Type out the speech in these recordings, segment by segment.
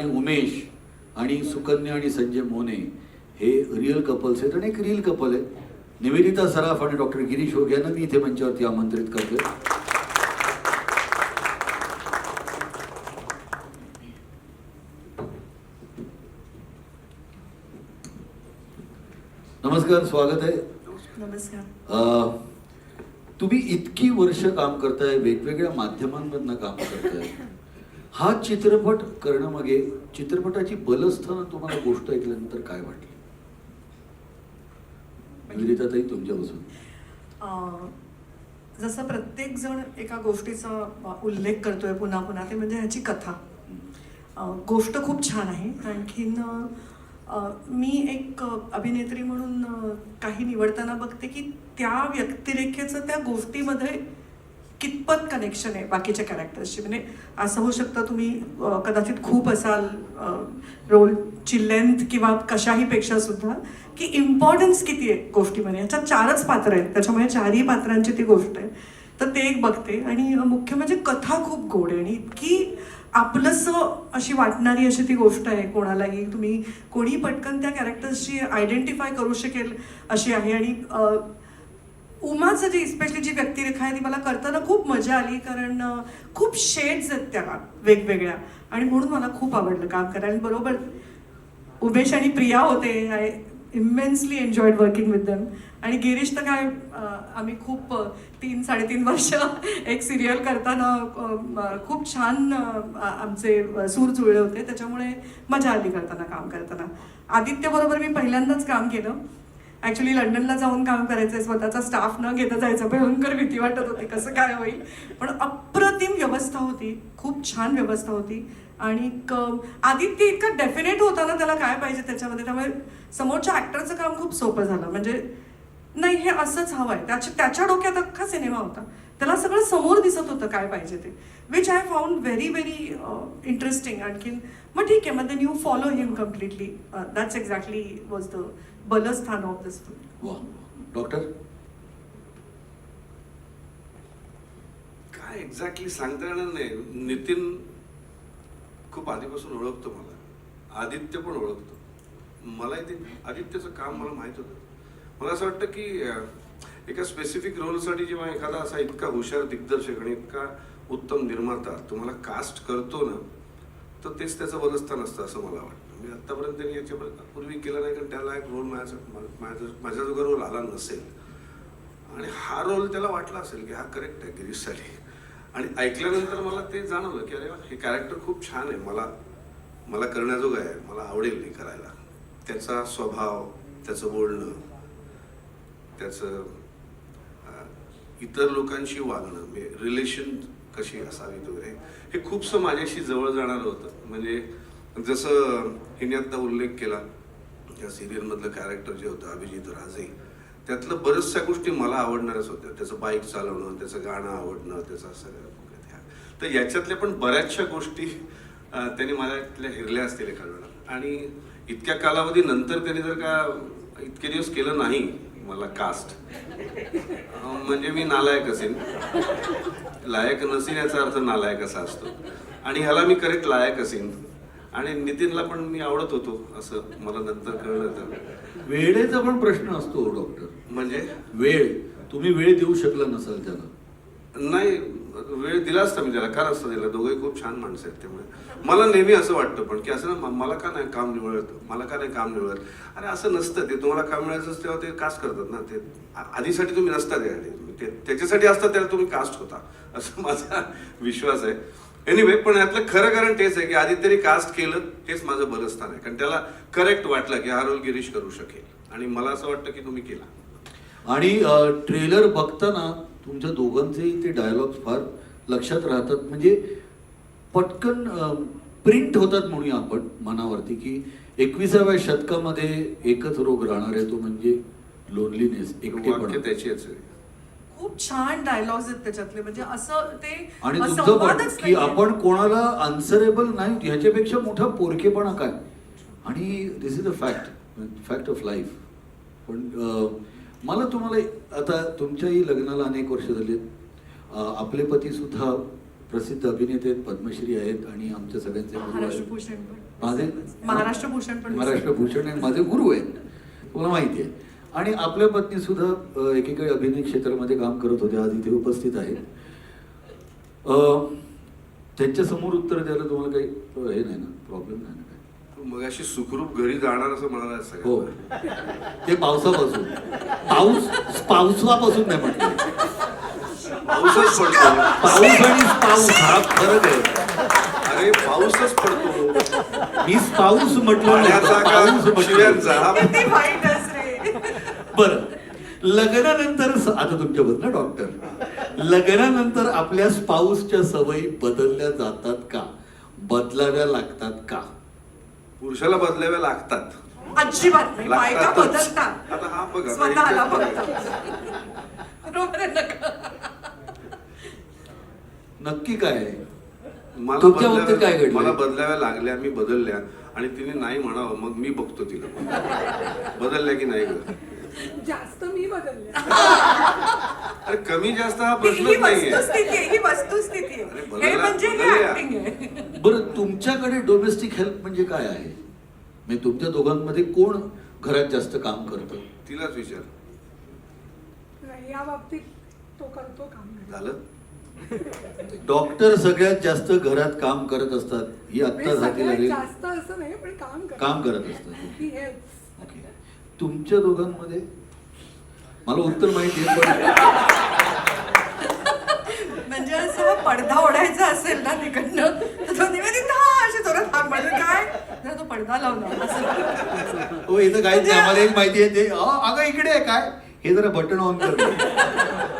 आणि उमेश आणि सुकन्या आणि संजय मोने हे रिअल कपल्स आहेत आणि एक रिअल कपल आहे निवेदिता सराफ आणि डॉक्टर गिरीश होग यांना मी इथे मंचावरती आमंत्रित करतोय. नमस्कार स्वागत आहे. नमस्कार. तुम्ही इतकी वर्ष काम करताय वेगवेगळ्या माध्यमांमधनं काम करताय. हा चित्रपट करण्यामागे चित्रपटाची बलस्थानं तुम्हाला गोष्ट ऐकल्यानंतर काय वाटली? निवेदिताताई तुमच्यापासून. जसं प्रत्येक जण एका गोष्टीचा उल्लेख करतोय पुन्हा पुन्हा ते म्हणजे ह्याची कथा. गोष्ट खूप छान आहे. आणखीन मी एक अभिनेत्री म्हणून काही निवडताना बघते की त्या व्यक्तिरेखेचं त्या गोष्टीमध्ये कितपत कनेक्शन आहे बाकीच्या कॅरेक्टर्सची म्हणजे असं होऊ शकतं तुम्ही कदाचित खूप असाल रोलची लेंथ किंवा कशाही पेक्षा सुद्धा की इम्पॉर्टन्स किती आहे गोष्टीमध्ये? ह्याच्यात चारच पात्र आहेत. त्याच्यामुळे चारही पात्रांची ती गोष्ट आहे. तर ते एक बघते. आणि मुख्य म्हणजे कथा खूप गोड आहे. आणि इतकी आपलंसं अशी वाटणारी अशी ती गोष्ट आहे कोणालाही. तुम्ही कोणी पटकन त्या कॅरेक्टर्सची आयडेंटिफाय करू शकेल अशी आहे. आणि उमाचं जी स्पेशली जी व्यक्तिरेखा आहे ती मला करताना खूप मजा आली कारण खूप शेड्स आहेत त्या वेगवेगळ्या. आणि म्हणून मला खूप आवडलं काम करायला. बरोबर उमेश आणि प्रिया होते. I immensely enjoyed working with them आणि गिरीश तर काय आम्ही खूप तीन साडेतीन वर्ष एक सिरियल करताना खूप छान आमचे सूर जुळले होते. त्याच्यामुळे मजा आली करताना काम करताना. आदित्यबरोबर मी पहिल्यांदाच काम केलं. ॲक्च्युली लंडनला जाऊन काम करायचंय. स्वतःचा स्टाफ न घेता जायचं. भयंकर भीती वाटत होती. कसं काय होईल? पण अप्रतिम व्यवस्था होती. खूप छान व्यवस्था होती. आणि आदित्य इतका डेफिनेट होता ना त्याला काय पाहिजे त्याच्यामध्ये? त्यामुळे समोरच्या ॲक्टरचं काम खूप सोपं झालं. म्हणजे नाही हे असंच हवं आहे त्याच्या त्याच्या डोक्यात अख्खा सिनेमा होता. त्याला सगळं समोर दिसत होतं काय पाहिजे ते. Which I found very very interesting आणखीन. मग ठीक आहे मग then you follow him completely that's exactly was the बलस्थान of this doctor काय एक्झॅक्टली सांगता येणार नाही. नितीन खूप आधीपासून ओळखतो मला. आदित्य पण ओळखतो. मलाही ते आदित्यचं काम मला माहीत होतं. मला असं वाटतं की एका स्पेसिफिक रोलसाठी जेव्हा एखादा असा इतका हुशार दिग्दर्शक आणि इतका उत्तम निर्माता तुम्हाला कास्ट करतो ना तर तेच त्याचं बलस्थान असतं असं मला वाटतं. मी आत्तापर्यंत त्यांनी याच्या पूर्वी केलं नाही कारण त्याला एक रोल माझ्या माझ्या माझ्या जो रोल आला नसेल. आणि हा रोल त्याला वाटला असेल की हा करेक्ट आहे गिरीशसाठी आणि ऐकल्यानंतर मला ते जाणवलं की अरे हे कॅरेक्टर खूप छान आहे. मला मला करण्याजोगं आहे. मला आवडेल हे करायला. त्याचा स्वभाव त्याचं बोलणं त्याचं इतर लोकांशी वागणं म्हणजे रिलेशन कशी असावीत वगैरे हे खूपसं माझ्याशी जवळ जाणारं होतं. म्हणजे जसं हिने आत्ता उल्लेख केला या सिरियलमधलं कॅरेक्टर जे होतं अभिजित राजे त्यातलं बऱ्याचशा गोष्टी मला आवडणाऱ्याच होत्या. त्याचं बाईक चालवणं त्याचं गाणं आवडणं त्याचा सगळं तर याच्यातल्या पण बऱ्याचशा गोष्टी त्यांनी माझ्यातल्या हिरल्या असतील एखाद्या आणि इतक्या कालावधीनंतर त्यांनी जर का इतके दिवस केलं नाही मला कास्ट म्हणजे मी नालायक असेन. लायक नसेन याचा अर्थ नालायक असा असतो. आणि ह्याला मी करेक्ट लायक असेन. आणि नितीनला पण मी आवडत होतो असं मला नंतर कळलं तर. वेळेचा पण प्रश्न असतो डॉक्टर म्हणजे? वेळ. तुम्ही वेळ देऊ शकला नसाल त्याला. नाही वेळ दिला असता मी त्याला? का नसता दिला? दोघंही खूप छान माणसं आहेत त्यामुळे. मला नेहमी असं वाटतं पण की असं ना मला का नाही काम निवडत मला का नाही काम निवडत अरे असं नसतं. ते तुम्हाला काम मिळायचं असतं तेव्हा ते कास्ट करतात ना. ते आधीसाठी तुम्ही नसता त्यासाठी ते त्याच्यासाठी असतात त्याला तुम्ही कास्ट होता. असं माझा विश्वास आहे. एनिवे पण यातलं खरं कारण तेच आहे की आधी तरी कास्ट केलं तेच माझं बलस्थान आहे. कारण त्याला करेक्ट वाटलं की हा रोल गिरीश करू शकेल. आणि मला असं वाटतं की तुम्ही केला. आणि ट्रेलर बघताना तुमच्या दोघांचेही ते डायलॉग्स फार लक्षात राहतात. म्हणजे पटकन प्रिंट होतात म्हणूया आपण मनावरती की एकविसाव्या शतकामध्ये एकच रोग राहणार आहे तो म्हणजे लोनलीनेस आहे. खूप छान डायलॉग्स आहेत त्याच्यातले. म्हणजे असं ते आणि तुमचं पण की. आपण कोणाला आन्सरेबल नाही ह्याच्यापेक्षा मोठा पोरकेपणा काय? आणि this is a fact fact of life पण मला तुम्हाला आता तुमच्याही लग्नाला अनेक वर्ष झाली आपले पती सुद्धा प्रसिद्ध अभिनेते आहेत पद्मश्री आहेत आणि आमच्या सगळ्यांचे माझे? महाराष्ट्र भूषण महाराष्ट्र भूषण हे माझे गुरु आहेत. तुला माहिती आहे. आणि आपल्या पत्नी सुद्धा एकेकाळी अभिनय क्षेत्रामध्ये काम करत होत्या आज इथे उपस्थित आहेत. अ, त्यांच्यासमोर उत्तर द्यायला तुम्हाला काही हे नाही ना प्रॉब्लेम नाही ना मग अशी सुखरूप घरी जाणार असं म्हणाला हो. सगळं ते पावसापासून. पाऊस पावसापासून नाही म्हटलं पाऊसच पडतो. पाऊस आणि पाऊस हा फरक आहे. अरे पाऊसच पडतो. मी पाऊस म्हटलं पाण्याचा पाऊस का म्हटलं शिव्यांचा किती वाईटच रे बरं. लग्नानंतर स- आता तुमच्याबद्दल ना डॉक्टर? लग्नानंतर आपल्या स्पाऊसच्या सवयी बदलल्या जातात का? बदलाव्या लागतात का? पुरुषाला बदलाव्या लागतात अजिबात नाही बायका लागतातच. बदलतात आता हा बघा स्वतःला आता फक्त बरोबर आहे ना का? नक्की काय आहे? मला तुमच्या बाबतीत बदलाव्या- काय घडलंय? मला बदलाव्या लागल्या मी बदलल्या आणि तिने नाही म्हणावं मग मी बघतो तिला बदलल्या की नाही जास्त मी बदलले अरे कमी जास्त हा ही प्रश्नच नाहीये वस्तुस्थिती आहे ही वस्तुस्थिती अरे आहे बदलल्या- हे म्हणजे हे बदलल्या. ऍक्टिंग आहे बरं तुमच्याकडे डोमेस्टिक हेल्प म्हणजे काय आहे? म्हणजे तुमच्या दोघांमध्ये कोण घरात जास्त काम करतं? तिलाच विचार. नाही, या बाबतीत तो करतो काम. झालं? डॉक्टर सगळ्यात जास्त घरात काम करत असतात ही आत्ता हाती लागली जास्त असं नाही पण काम करतो. काम करत असतात. तुमच्या दोघांमध्ये? मला उत्तर माहिती आहे पण म्हणजे असं पडदा ओढायचा असेल ना तिकडनं तर तो निवेदिता अशी जोरात हाक मारतो काय? जरा तो पडदा लावला असं. हो इथं काहीच नाही आम्हाला एक माहिती आहे ते "अ, अगं इकडे आहे काय? हे जरा बटन ऑन कर.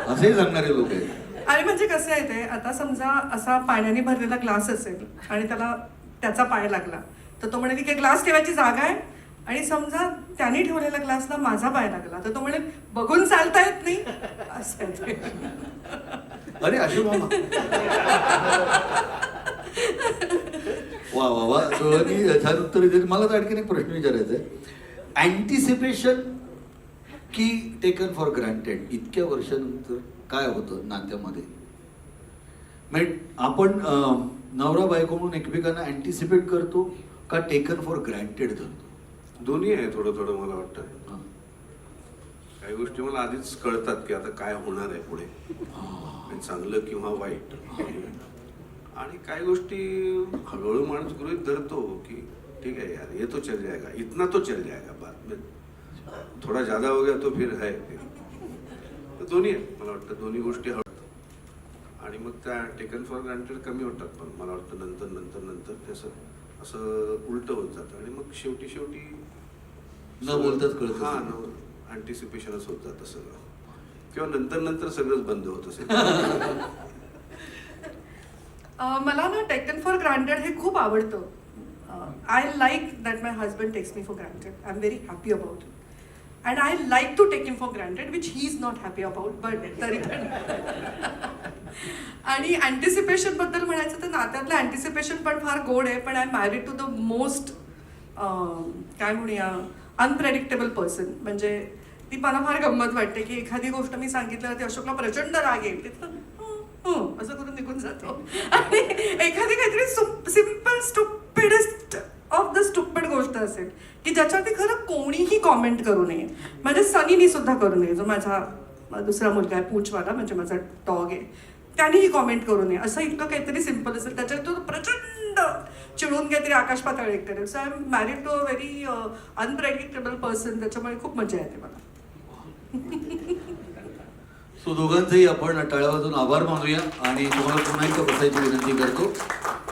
असेही सांगणारे लोक आहेत. आणि म्हणजे कसं आहे ते आता समजा असा पाण्याने भरलेला ग्लास असेल आणि त्याला त्याचा पाय लागला तर तो म्हणे की ग्लास ठेवायची जागा आहे. आणि समजा त्याने ठेवलेल्या ग्लासला माझा पाय लागला तर तो म्हणे बघून चालता येत नाही. असं आहे ते. अरे अशोक मामा. वा वा वा. दोघांनी छान उत्तर दिली मला तर आणखीन एक प्रश्न विचारायचा आहे. अँटिसिपेशन की टेकन फॉर ग्रँटेड इतक्या वर्षानंतर काय होतं नात्यामध्ये? म्हणजे आपण नवरा बायको म्हणून एकमेकांना अँटिसिपेट करतो का टेकन फॉर ग्रँटेड धरतो? दोन्ही आहे थोडं थोडं मला वाटतं. काही गोष्टी मला आधीच कळतात की आता काय होणार आहे पुढे. चांगलं किंवा वाईट. आणि काही गोष्टी हळूहळू माणूस गृहित धरतो की ठीक आहे यार ये तो चल जाएगा इतना तो चल जाएगा बाद में. थोडा ज्यादा हो गया तो फिर है. तर दोन्ही आहे मला वाटतं दोन्ही गोष्टी हळू आणि मग त्या टेकन फॉर ग्रांटेड कमी होतात. पण मला वाटतं नंतर नंतर नंतर त्याचं असं उलट होत जातं. आणि मग शेवटी शेवटी न बोलताच कळतं हा. न अँटिसिपेशनच होत जातं सगळं. किंवा नंतर नंतर सगळंच बंद होत असेल. मला ना टेकन फॉर ग्रांटेड हे खूप आवडतं. I like that my husband takes me for granted I am very happy about it and I like to take him for granted which he is not happy about but तरी पण. आणि अँटिसिपेशनबद्दल म्हणायचं तर नात्यातलं अँटिसिपेशन पण फार गोड आहे पण I married to the most काय म्हणूया अनप्रेडिक्टेबल पर्सन म्हणजे ती मला फार गंमत वाटते की एखादी गोष्ट मी सांगितलं ती अशोकला प्रचंड राग येईल. तिथं असं करून निघून जातो. आणि एखादी काहीतरी simple stupidest of the stupid गोष्ट असेल की ज्याच्यावरती खरं कोणीही कॉमेंट करू नये. माझ्या सनीनी सुद्धा करू नये जो माझा दुसरा मुलगा आहे पूछवाला म्हणजे माझा डॉग आहे. त्यानेही कॉमेंट करू नये. असं इतकं काहीतरी सिंपल असेल त्याच्यात तो प्रचंड चिडून काहीतरी आकाश पातळ एक करेल. So I am married to a very unpredictable person त्याच्यामुळे खूप मजा येते मला. सो दोघांचंही आपण टाळ्यावाजून आभार मानूया आणि तुम्हाला पुन्हा एकदा बसायची विनंती करतो.